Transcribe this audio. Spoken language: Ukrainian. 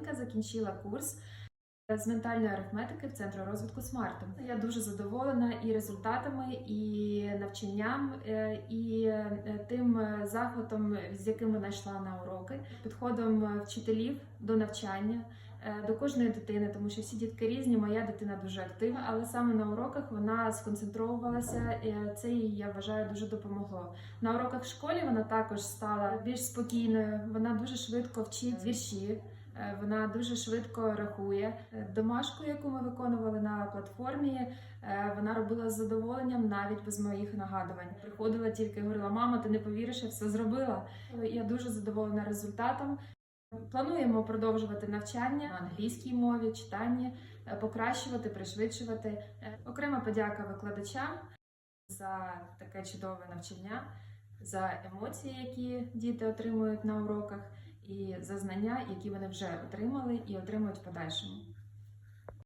Галинка закінчила курс з ментальної арифметики в центру розвитку смарту. Я дуже задоволена і результатами, і навчанням, е, і е, тим е, захватом, з яким вона йшла на уроки, підходом е, вчителів до навчання. е, До кожної дитини, тому що всі дітки різні, моя дитина дуже активна, але саме на уроках вона сконцентрувалася. і Це їй я вважаю дуже допомогло. На уроках в школі вона також стала більш спокійною. Вона дуже швидко вчить вірші. Е, Вона дуже швидко рахує Е, домашку, яку ми виконували на платформі. е, Вона робила з задоволенням навіть без моїх нагадувань. Приходила тільки говорила: мама, ти не повіриш, я все зробила. Я дуже задоволена результатом. Плануємо продовжувати навчання на англійській мові, читанні, е, покращувати, пришвидшувати. Окрема подяка викладачам за таке чудове навчання, за емоції, які діти отримують на уроках, і за знання, які вони вже отримали і отримують в подальшому.